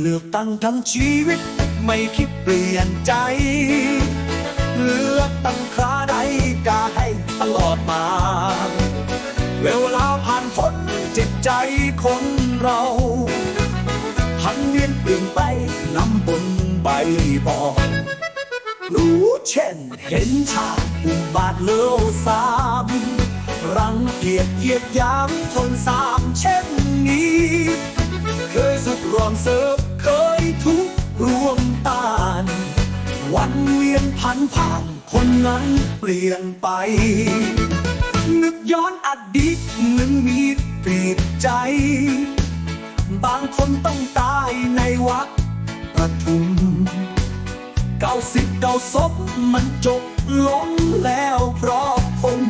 เลือกตั้งทั้งชีวิตไม่คิดเปลี่ยนใจ เลือกตั้งคราใดกาให้ตลอดมา เวลาผ่านพ้นจิตใจคนเราทันเวียนเปลี่ยนไปนำบนใบบอกรู้เช่นเห็นชาติอุบาทเลือสามรังเกียจเหยียดยามทนสามเช่นนี้ เคยสุขรวมเสิร์ฟ วันเวียนพันผ่านคนนั้นเปลี่ยนไป นึกย้อนอดีตหมือนมีปีดใจ บางคนต้องตายในวัดประทุมเก้าสิบเก้าศพมันจบลงแล้วเพราะคน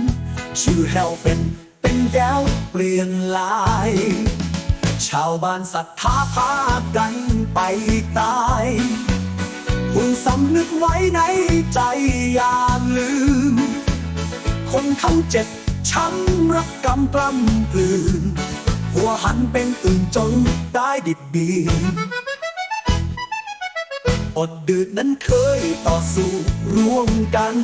ชื่อแฮวเป็นเป็นแก้วเปลี่ยนลาย ชาวบ้านศรัทธาพากันไปตาย คุณสำนึกไว้ในใจอย่าลืม คนเขาเจ็บช้ำรักกำกลำกลืน หัวหันเป็นอื่นจนได้ดิบดีอดดืดนั้นเคยต่อสู้ร่วมกัน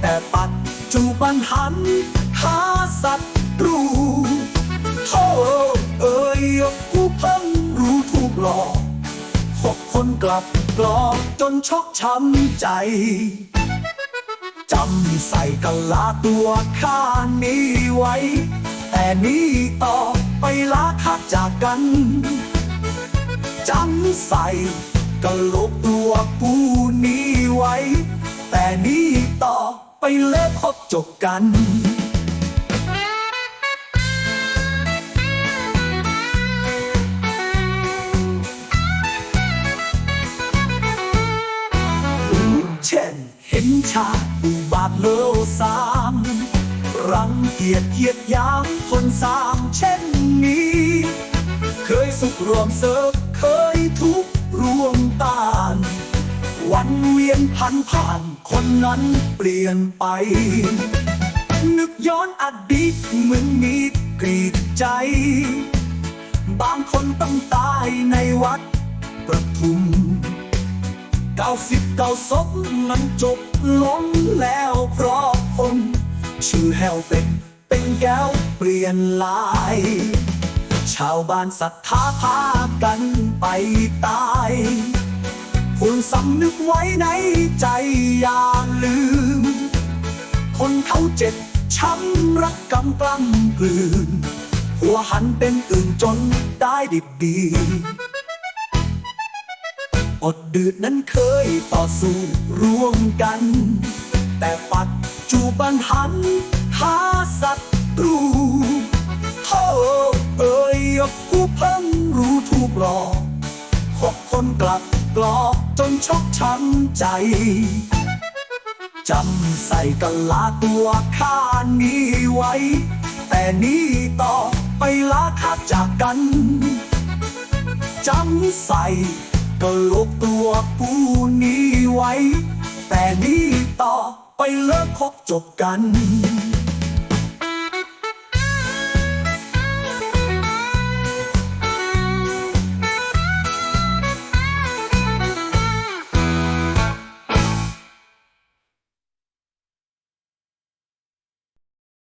แต่ปัจจุบันหัน หาศัตรูโทษเอ่ยกูเพิ่งรู้ถูกหลอกหกคนกลับ กลอกจนช็อกช้ำใจจำใส่กะลาตัวข้านี้ไว้ แต่นี้ต่อไปลาคักจากกันจำใส่กะลกตัวกูนี้ไว้ แต่นี้ต่อไปเลิกคบจบกัน นเห็นชาอุบาทเลวสาม รังเกียจเหยียดยามคนสามเช่นนี้ เคยสุขรวมเสิร์ฟเคยทุกรวมตานวันเวียนพันผ่านคนนั้นเปลี่ยนไป นึกย้อนอดีตเหมือนมีกรีดใจ บางคนต้องตายในวัดประทุม ก้าสิบเก้าศพมันจบลงแล้วเพราะคนชื่อแฮวเป็นเป็นแก้วเปลี่ยนลาย ชาวบ้านศรัทธาพากันไปตายคุณสำนึกไว้ในใจอย่าลืม คนเขาเจ็บช้ำรักกำกล้ำกลืน หัวหันเป็นอื่นจนได้ดิบดี อดดืดนั้นเคยต่อสู้ร่วมกัน แต่ปัจจุบันหันหาศัตรูโธ่เอ่ยกูเพิ่งรู้ถูกหลอกหกคนกลับกลอกจนชอกช้ำใจจำใส่กะลาตัวข้านี้ไว้ แต่นี้ต่อไปลาคักจากกันจำใส่ ก็ลกตัวปูนี้ไว้ แต่นี้ต่อไปเลิกคบจบกัน